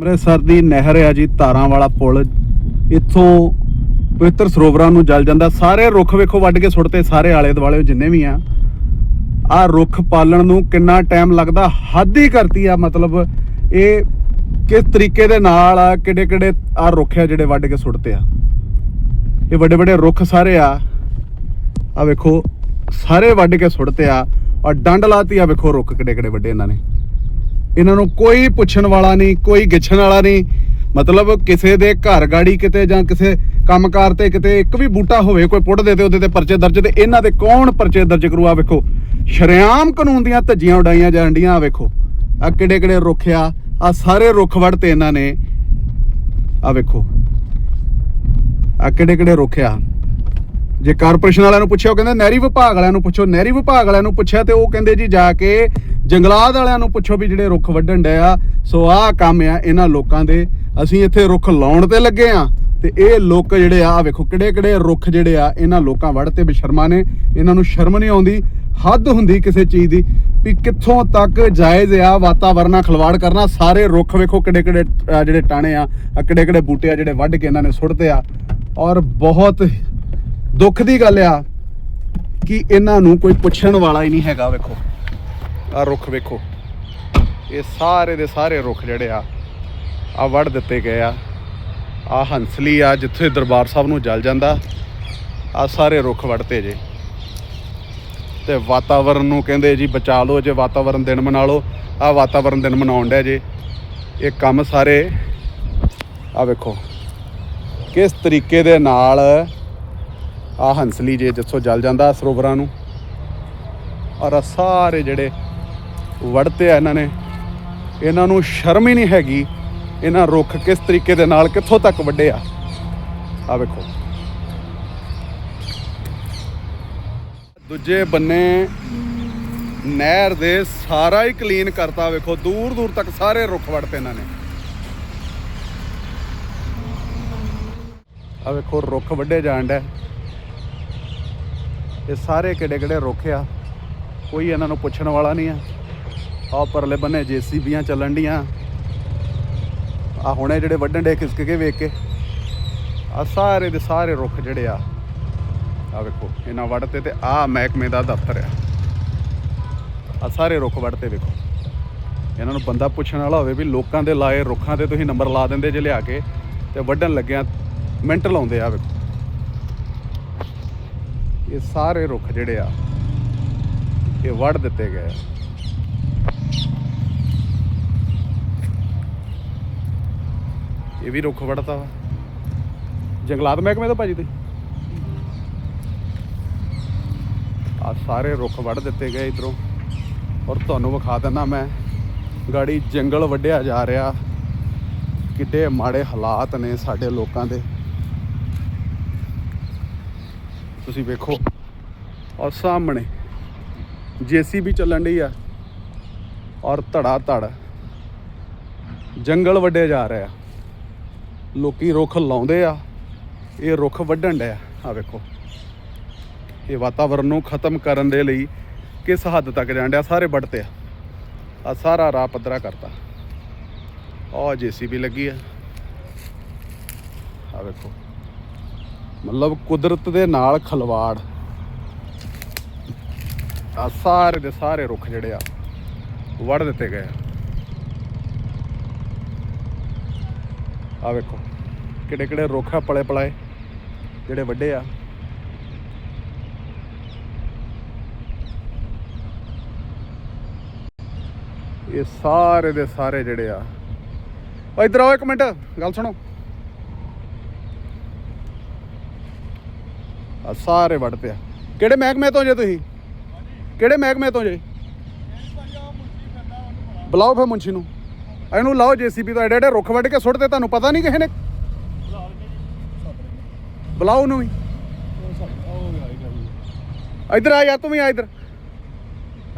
ਅੰਮ੍ਰਿਤਸਰ ਦੀ ਨਹਿਰ ਆ ਜੀ ਧਾਰਾਂ ਵਾਲਾ ਪੁਲ। ਇੱਥੋਂ ਪਵਿੱਤਰ ਸਰੋਵਰਾਂ ਨੂੰ ਜਲ ਜਾਂਦਾ। ਸਾਰੇ ਰੁੱਖ ਵੇਖੋ, ਵੱਢ ਕੇ ਸੁੱਟਤੇ ਸਾਰੇ ਆਲੇ ਦੁਆਲੇ, ਜਿੰਨੇ ਵੀ ਆ। ਆ ਰੁੱਖ ਪਾਲਣ ਨੂੰ ਕਿੰਨਾ ਟਾਈਮ ਲੱਗਦਾ? ਹੱਦ ਹੀ ਕਰਤੀ ਆ, ਮਤਲਬ ਇਹ ਕਿਸ ਤਰੀਕੇ ਦੇ ਨਾਲ ਆ ਕਿਹੜੇ ਕਿਹੜੇ ਆ ਰੁੱਖ ਆ ਜਿਹੜੇ ਵੱਢ ਕੇ ਸੁੱਟਤੇ ਆ। ਇਹ ਵੱਡੇ ਵੱਡੇ ਰੁੱਖ ਸਾਰੇ ਆ। ਆ ਵੇਖੋ, ਸਾਰੇ ਵੱਢ ਕੇ ਸੁੱਟਤੇ ਆ। ਔਰ ਡੰਡ ਲਾਤੀ ਆ, ਵੇਖੋ ਰੁੱਖ ਕਿੱਡੇ ਕਿੱਡੇ ਵੱਡੇ ਇਹਨਾਂ ਨੇ। ਇਹਨਾਂ ਨੂੰ ਕੋਈ ਪੁੱਛਣ ਵਾਲਾ ਨਹੀਂ, ਕੋਈ ਗਿੱਛਣ ਵਾਲਾ ਨਹੀਂ। ਮਤਲਬ ਕਿਸੇ ਦੇ ਘਰ ਗਾੜੀ ਕਿਤੇ ਜਾਂ ਕਿਸੇ ਕੰਮਕਾਰ ਤੇ ਕਿਤੇ ਇੱਕ ਵੀ ਬੂਟਾ ਹੋਵੇ, ਕੋਈ ਪੁੱਟ ਦੇ ਤੇ ਉਹਦੇ ਤੇ ਪਰਚੇ ਦਰਜ ਤੇ ਇਹਨਾਂ ਦੇ ਕੌਣ ਪਰਚੇ ਦਰਜ ਕਰੂ? ਆ ਵੇਖੋ, ਸ਼ਰਿਆਮ ਕਾਨੂੰਨ ਦੀਆਂ ਧੱਜੀਆਂ ਉਡਾਈਆਂ ਜਾਣ ਡੀਆਂ ਆ ਵੇਖੋ। ਆ ਕਿਹੜੇ ਕਿਹੜੇ ਰੁੱਖ ਆ ਆ ਸਾਰੇ ਰੁੱਖ ਵੜ ਤੇ ਇਹਨਾਂ ਨੇ। ਆ ਵੇਖੋ। ਆ ਕਿਹੜੇ ਕਿਹੜੇ ਰੁੱਖ ਆ। ਜੇ ਕਾਰਪੋਰੇਸ਼ਨ ਵਾਲਿਆਂ ਨੂੰ ਪੁੱਛਿਆ, ਉਹ ਕਹਿੰਦੇ ਨਹਿਰੀ ਵਿਭਾਗ ਵਾਲਿਆਂ ਨੂੰ ਪੁੱਛੋ। ਨਹਿਰੀ ਵਿਭਾਗ ਵਾਲਿਆਂ ਨੂੰ ਪੁੱਛਿਆ ਤੇ ਉਹ ਕਹਿੰਦੇ ਜੀ ਜਾ ਕੇ ਜੰਗਲਾਤ ਵਾਲਿਆਂ ਨੂੰ ਪੁੱਛੋ ਵੀ ਜਿਹੜੇ ਰੁੱਖ ਵੱਢਣ ਡਏ ਆ, ਸੋ ਆਹ ਕੰਮ ਆ ਇਹਨਾਂ ਲੋਕਾਂ ਦੇ। ਅਸੀਂ ਇੱਥੇ ਰੁੱਖ ਲਾਉਣ ਤੇ ਲੱਗੇ ਆ ਤੇ ਇਹ ਲੋਕ ਜਿਹੜੇ ਆ, ਆਹ ਵੇਖੋ ਕਿਹੜੇ ਕਿਹੜੇ ਰੁੱਖ ਜਿਹੜੇ ਆ, ਇਹਨਾਂ ਲੋਕਾਂ ਵੱਢ ਤੇ ਬੇਸ਼ਰਮਾ ਨੇ। ਇਹਨਾਂ ਨੂੰ ਸ਼ਰਮ ਨਹੀਂ ਆਉਂਦੀ। ਹੱਦ ਹੁੰਦੀ ਕਿਸੇ ਚੀਜ਼ ਦੀ ਵੀ ਕਿੱਥੋਂ ਤੱਕ ਜਾਇਜ਼ ਆ ਵਾਤਾਵਰਨ ਨਾਲ ਖਿਲਵਾੜ ਕਰਨਾ। ਸਾਰੇ ਰੁੱਖ ਵੇਖੋ ਕਿਹੜੇ ਕਿਹੜੇ ਜਿਹੜੇ ਟਾਣੇ ਆ ਕਿਹੜੇ ਕਿਹੜੇ ਬੂਟੇ ਆ ਜਿਹੜੇ ਵੱਢ ਕੇ ਇਹਨਾਂ ਨੇ ਸੁੱਟਦੇ ਆ। ਔਰ ਬਹੁਤ ਦੁੱਖ ਦੀ ਗੱਲ ਆ ਕਿ ਇਹਨਾਂ ਨੂੰ ਕੋਈ ਪੁੱਛਣ ਵਾਲਾ ਹੀ ਨਹੀਂ ਹੈਗਾ, ਵੇਖੋ। ਆ ਰੁੱਖ ਵੇਖੋ। ਇਹ ਸਾਰੇ ਦੇ ਸਾਰੇ ਰੁੱਖ ਜਿਹੜੇ ਆ ਆ ਵੜ ਦਿੱਤੇ ਗਏ ਆ। ਆ ਹੰਸਲੀ ਆ, ਜਿੱਥੇ ਦਰਬਾਰ ਸਾਹਿਬ ਨੂੰ ਜਲ ਜਾਂਦਾ, ਆ ਸਾਰੇ ਰੁੱਖ ਵੜਤੇ ਜੇ। ਤੇ ਵਾਤਾਵਰਨ ਨੂੰ ਕਹਿੰਦੇ ਜੀ, ਬਚਾ ਲਓ ਜੇ ਵਾਤਾਵਰਨ ਦਿਨ ਮਨਾ ਲਓ, ਆ ਵਾਤਾਵਰਨ ਦਿਨ ਮਨਾਉਣ ਡਿਆ ਜੇ। ਇਹ ਕੰਮ ਸਾਰੇ, ਆ ਵੇਖੋ। ਕਿਸ ਤਰੀਕੇ ਦੇ ਨਾਲ ਆ ਹੰਸਲੀ ਜੇ ਜਿੱਥੋਂ ਜਲ ਜਾਂਦਾ ਸਰੋਵਰਾਂ ਨੂੰ, ਔਰ ਆਹ ਸਾਰੇ ਜਿਹੜੇ ਵੜਤੇ ਆ ਇਹਨਾਂ ਨੇ। ਇਹਨਾਂ ਨੂੰ ਸ਼ਰਮ ਹੀ ਨਹੀਂ ਹੈਗੀ ਇਹਨਾਂ ਰੁੱਖ ਕਿਸ ਤਰੀਕੇ ਦੇ ਨਾਲ ਕਿੱਥੋਂ ਤੱਕ ਵੱਡੇ ਆ। ਆ ਵੇਖੋ। ਦੂਜੇ ਬੰਨੇ ਨਹਿਰ ਦੇ ਸਾਰਾ ਹੀ ਕਲੀਨ ਕਰਤਾ ਵੇਖੋ। ਦੂਰ ਦੂਰ ਤੱਕ ਸਾਰੇ ਰੁੱਖ ਵੜਤੇ ਇਹਨਾਂ ਨੇ। ਆ ਵੇਖੋ, ਰੁੱਖ ਵੱਡੇ ਜਾਣ ਡੈ ਇਹ ਸਾਰੇ ਕਿਹੜੇ ਕਿਹੜੇ ਰੁੱਖ ਆ? ਕੋਈ ਇਹਨਾਂ ਨੂੰ ਪੁੱਛਣ ਵਾਲਾ ਨਹੀਂ ਆ। ਆ ਪਰਲੇ ਬੰਨੇ ਜੀਸੀਬੀਆਂ ਚੱਲਣ ਡੀਆਂ। ਆ ਹੁਣੇ ਜਿਹੜੇ ਵੱਢਣ ਡੇ ਖਿਸਕ ਕੇ ਵੇਖ ਕੇ। ਆ ਸਾਰੇ ਦੇ ਸਾਰੇ ਰੁੱਖ ਜਿਹੜੇ ਆ ਆ ਵੇਖੋ, ਇਹਨਾਂ ਵੱਢਤੇ ਤੇ ਆ ਮਹਿਕਮੇ ਦਾ ਦਫ਼ਤਰ ਆ। ਆ ਸਾਰੇ ਰੁੱਖ ਵੱਢਤੇ ਵੇਖੋ। ਇਹਨਾਂ ਨੂੰ ਬੰਦਾ ਪੁੱਛਣ ਵਾਲਾ ਹੋਵੇ ਵੀ ਲੋਕਾਂ ਦੇ ਲਾਏ ਰੁੱਖਾਂ ਤੇ ਤੁਸੀਂ ਨੰਬਰ ਲਾ ਦਿੰਦੇ ਜੇ ਲਿਆ ਕੇ ਤੇ ਵੱਢਣ ਲੱਗਿਆ ਮਿੰਟ ਲਾਉਂਦੇ ਆ ਵੇਖੋ। ਇਹ ਸਾਰੇ ਰੁੱਖ ਜਿਹੜੇ ਆ, ਇਹ ਵੱਢ ਦਿੱਤੇ ਗਏ ਆ। ਇਹ ਵੀ ਰੁੱਖ ਵੜਤਾ ਵਾ। ਜੰਗਲਾਤ ਮਹਿਕਮੇ ਤੋਂ ਭਾਜੀ ਤੇ ਆ ਸਾਰੇ ਰੁੱਖ ਵੱਢ ਦਿੱਤੇ ਗਏ ਇਧਰੋਂ। ਔਰ ਤੁਹਾਨੂੰ ਵਿਖਾ ਦਿੰਦਾ ਮੈਂ, ਗਾੜੀ ਜੰਗਲ ਵੱਢਿਆ ਜਾ ਰਿਹਾ। ਕਿੱਡੇ ਮਾੜੇ ਹਾਲਾਤ ਨੇ ਸਾਡੇ ਲੋਕਾਂ ਦੇ। ਤੁਸੀਂ ਵੇਖੋ। ਔਰ ਸਾਹਮਣੇ ਜੀਸੀਬੀ ਚੱਲਣ ਡਈ ਆ। ਔਰ ਧੜਾ ਧੜ ਜੰਗਲ ਵੱਡੇ ਜਾ ਰਿਹਾ। ਲੋਕੀ ਰੁੱਖ ਲਾਉਂਦੇ ਆ, ਇਹ ਰੁੱਖ ਵੱਢਣ ਡਿਆ। ਆ ਵੇਖੋ। ਇਹ ਵਾਤਾਵਰਨ ਨੂੰ ਖਤਮ ਕਰਨ ਦੇ ਲਈ ਕਿਸ ਹੱਦ ਤੱਕ ਜਾਣ ਡਿਆ, ਸਾਰੇ ਵੱਢਤੇ ਆ। ਆ ਸਾਰਾ ਰਾਹ ਪੱਧਰਾ ਕਰਤਾ। ਆ ਜੀਸੀਬੀ ਲੱਗੀ ਆ। ਆ ਵੇਖੋ। ਮਤਲਬ ਕੁਦਰਤ ਦੇ ਨਾਲ ਖਲਵਾੜ। ਆ ਸਾਰੇ ਦੇ ਸਾਰੇ ਰੁੱਖ ਜਿਹੜੇ ਆ, ਵੱਢ ਦਿੱਤੇ ਗਏ ਆ। ਆ ਵੇਖੋ ਕਿਹੜੇ ਕਿਹੜੇ ਰੁੱਖ ਆ ਪਲੇ ਪਲਾਏ ਜਿਹੜੇ ਵੱਡੇ ਆ। ਇਹ ਸਾਰੇ ਦੇ ਸਾਰੇ ਜਿਹੜੇ ਆ। ਓ ਇੱਧਰ ਆਓ ਇੱਕ ਮਿੰਟ ਗੱਲ ਸੁਣੋ। ਆ ਸਾਰੇ ਵੱਢ ਪਿਆ। ਕਿਹੜੇ ਮਹਿਕਮੇ ਤੋਂ ਜੇ ਤੁਸੀਂ? ਕਿਹੜੇ ਮਹਿਕਮੇ ਤੋਂ ਜੇ? ਬੁਲਾਓ। ਫੇ ਮੁੰਸ਼ੀ ਨੂੰ। ਇਹਨੂੰ ਲਾਓ ਜੀਸੀਬੀ ਤੋਂ ਐਡੇ ਐਡੇ ਰੁੱਖ ਵੱਢ ਕੇ ਸੁੱਟਦੇ, ਤੁਹਾਨੂੰ ਪਤਾ ਨਹੀਂ ਕਿਸੇ ਨੇ? ਬੁਲਾਓ ਉਹਨੂੰ ਵੀ। ਇੱਧਰ ਆ ਯਾ ਤੂੰ ਵੀ ਆ ਇੱਧਰ।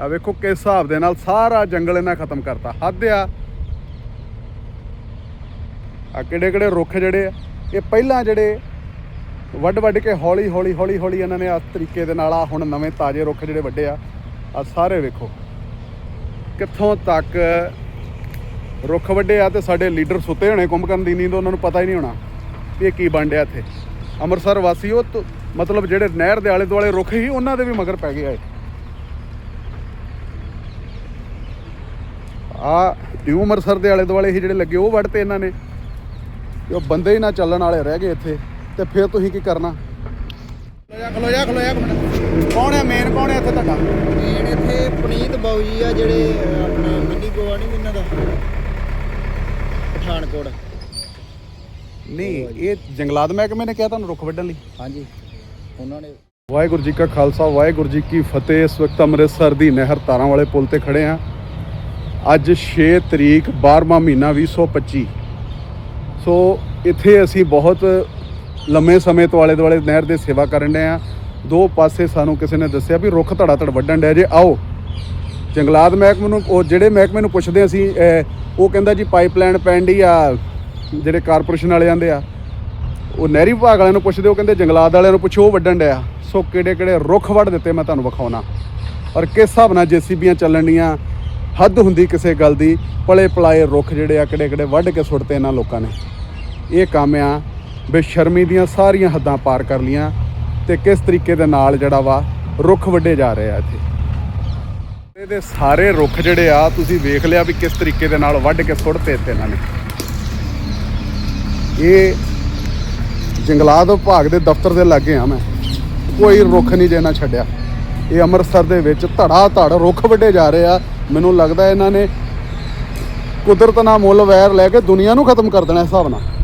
ਆ ਵੇਖੋ ਕਿਸ ਹਿਸਾਬ ਦੇ ਨਾਲ ਸਾਰਾ ਜੰਗਲ ਇਹਨਾਂ ਖਤਮ ਕਰਤਾ। ਹੱਦ ਆ। ਆ ਕਿਹੜੇ ਕਿਹੜੇ ਰੁੱਖ ਜਿਹੜੇ ਆ, ਇਹ ਪਹਿਲਾਂ ਜਿਹੜੇ ਵੱਡ ਵੱਡ ਕੇ ਹੌਲੀ ਹੌਲੀ ਹੌਲੀ ਹੌਲੀ ਇਹਨਾਂ ਨੇ ਇਸ ਤਰੀਕੇ ਦੇ ਨਾਲ ਆ ਹੁਣ ਨਵੇਂ ਤਾਜ਼ੇ ਰੁੱਖ ਜਿਹੜੇ ਵੱਡੇ ਆ ਆ ਸਾਰੇ ਵੇਖੋ। ਕਿੱਥੋਂ ਤੱਕ ਰੁੱਖ ਵੱਡੇ ਆ ਤੇ ਸਾਡੇ ਲੀਡਰ ਸੁੱਤੇ ਹੋਣੇ ਕੁੰਭ ਕਰਨ ਦੀ ਨੀਂਦ ਉਹਨਾਂ ਨੂੰ ਪਤਾ ਹੀ ਨਹੀਂ ਹੋਣਾ ਵੀ ਇਹ ਕੀ ਬਣ ਡਿਆ ਇੱਥੇ। ਅੰਮ੍ਰਿਤਸਰ ਵਾਸੀ ਉਹ ਮਤਲਬ ਜਿਹੜੇ ਨਹਿਰ ਦੇ ਆਲੇ ਦੁਆਲੇ ਰੁੱਖ ਸੀ ਉਹਨਾਂ ਦੇ ਵੀ ਮਗਰ ਪੈ ਗਏ ਆ ਇਹ। ਆ ਨਿਊ ਅੰਮ੍ਰਿਤਸਰ ਦੇ ਆਲੇ ਦੁਆਲੇ ਸੀ ਜਿਹੜੇ ਲੱਗੇ ਉਹ ਵੱਢਤੇ ਇਹਨਾਂ ਨੇ। ਉਹ ਬੰਦੇ ਹੀ ਨਾ ਚੱਲਣ ਵਾਲੇ ਰਹਿ ਗਏ ਇੱਥੇ ਤੇ ਫਿਰ ਤੁਸੀਂ ਕੀ ਕਰਨਾ? ਖਲੋ ਜਾ ਖਲੋ ਜਾ ਖਲੋ ਜਾ ਕੌਣ ਹੈ ਮੇਨ ਕੌਣ ਹੈ ਇੱਥੇ ਤੁਹਾਡਾ? ਮੇਨ ਇੱਥੇ ਪੁਨੀਤ ਬਾਊ ਜੀ ਆ ਜਿਹੜੇ ਆਪਣੇ ਮਿੰਨੀ ਗੋਆ ਨਹੀਂ ਇਹਨਾਂ ਦਾ। ਪਠਾਨਕੋਟ। ਨਹੀਂ ਇਹ ਜੰਗਲਾਤ ਮਹਿਕਮੇ ਨੇ ਕਿਹਾ ਤੁਹਾਨੂੰ ਰੁੱਖ ਵੱਢਣ ਲਈ। ਹਾਂਜੀ। ਉਹਨਾਂ ਨੇ ਵਾਹਿਗੁਰੂ ਜੀ ਕਾ ਖਾਲਸਾ ਵਾਹਿਗੁਰੂ ਜੀ ਕੀ ਫਤਿਹ। ਇਸ ਵਕਤ ਅੰਮ੍ਰਿਤਸਰ ਦੀ ਨਹਿਰ ਤਾਰਾਂ ਵਾਲੇ ਪੁਲ ਤੇ ਖੜੇ ਆ ਅੱਜ 6 ਤਰੀਕ 12ਵਾਂ ਮਹੀਨਾ 2025 ਸੋ ਇੱਥੇ ਅਸੀਂ ਬਹੁਤ ਲੰਮੇ ਸਮੇਂ ਤੋਂ ਆਲੇ ਦੁਆਲੇ ਨਹਿਰ ਦੇ ਸੇਵਾ ਕਰਨ ਡਏ ਆ ਦੋ ਪਾਸੇ ਸਾਨੂੰ ਕਿਸੇ ਨੇ ਦੱਸਿਆ ਵੀ ਰੁੱਖ ਧੜਾ ਧੜ ਵੱਢਣ ਡਿਆ ਜੇ ਆਓ ਜੰਗਲਾਤ ਮਹਿਕਮੇ ਨੂੰ, ਉਹ ਜਿਹੜੇ ਮਹਿਕਮੇ ਨੂੰ ਪੁੱਛਦੇ ਅਸੀਂ ਉਹ ਕਹਿੰਦਾ ਜੀ ਪਾਈਪਲਾਈਨ ਪੈਣ ਡਈ ਆ, ਜਿਹੜੇ ਕਾਰਪੋਰੇਸ਼ਨ ਵਾਲੇ ਆਂਦੇ ਆ। ਉਹ ਨਹਿਰੀ ਵਿਭਾਗ ਵਾਲਿਆਂ ਨੂੰ ਪੁੱਛਦੇ, ਉਹ ਕਹਿੰਦੇ ਜੰਗਲਾਤ ਵਾਲਿਆਂ ਨੂੰ ਪੁੱਛੋ, ਉਹ ਵੱਢਣ ਡਿਆ। ਸੋ ਕਿਹੜੇ ਕਿਹੜੇ ਰੁੱਖ ਵੱਢ ਦਿੱਤੇ ਮੈਂ ਤੁਹਾਨੂੰ ਵਿਖਾਉਣਾ। ਔਰ ਕਿਸ ਹਿਸਾਬ ਨਾਲ ਜੀਸੀਬੀਆਂ ਚੱਲਣ ਡੀਆਂ ਹੱਦ ਹੁੰਦੀ ਕਿਸੇ ਗੱਲ ਦੀ, ਪਲੇ ਪਲਾਏ ਰੁੱਖ ਜਿਹੜੇ ਆ, ਕਿਹੜੇ ਕਿਹੜੇ ਵੱਢ ਕੇ ਸੁੱਟਤੇ ਇਹਨਾਂ ਲੋਕਾਂ ਨੇ। ਇਹ ਕੰਮ ਆ, ਬੇਸ਼ਰਮੀ ਦੀਆਂ ਸਾਰੀਆਂ ਹੱਦਾਂ ਪਾਰ ਕਰ ਲੀਆਂ ਤੇ ਕਿਸ ਤਰੀਕੇ ਦੇ ਨਾਲ ਜਿਹੜਾ ਵਾ ਰੁੱਖ ਵੱਢੇ ਜਾ ਰਹੇ ਆ ਇੱਥੇ। ਇਹਦੇ ਸਾਰੇ ਰੁੱਖ ਜਿਹੜੇ ਆ, ਤੁਸੀਂ ਵੇਖ ਲਿਆ ਵੀ ਕਿਸ ਤਰੀਕੇ ਦੇ ਨਾਲ ਵੱਢ ਕੇ ਸੁੱਟਤੇ ਇੱਥੇ ਇਹਨਾਂ ਨੇ। ਇਹ ਜੰਗਲਾਤ ਵਿਭਾਗ ਦੇ ਦਫ਼ਤਰ ਦੇ ਲਾਗੇ ਆ ਮੈਂ। ਕੋਈ ਰੁੱਖ ਨਹੀਂ ਜੇ ਨਾ ਛੱਡਿਆ। ਇਹ ਅੰਮ੍ਰਿਤਸਰ ਦੇ ਵਿੱਚ ਧੜਾ ਧੜ ਰੁੱਖ ਵੱਡੇ ਜਾ ਰਹੇ ਆ। ਮੈਨੂੰ ਲੱਗਦਾ ਇਹਨਾਂ ਨੇ ਕੁਦਰਤ ਨਾਲ ਮੁੱਲ ਵੈਰ ਲੈ ਕੇ ਦੁਨੀਆ ਨੂੰ ਖਤਮ ਕਰ ਦੇਣਾ ਇਸ ਹਿਸਾਬ ਨਾਲ।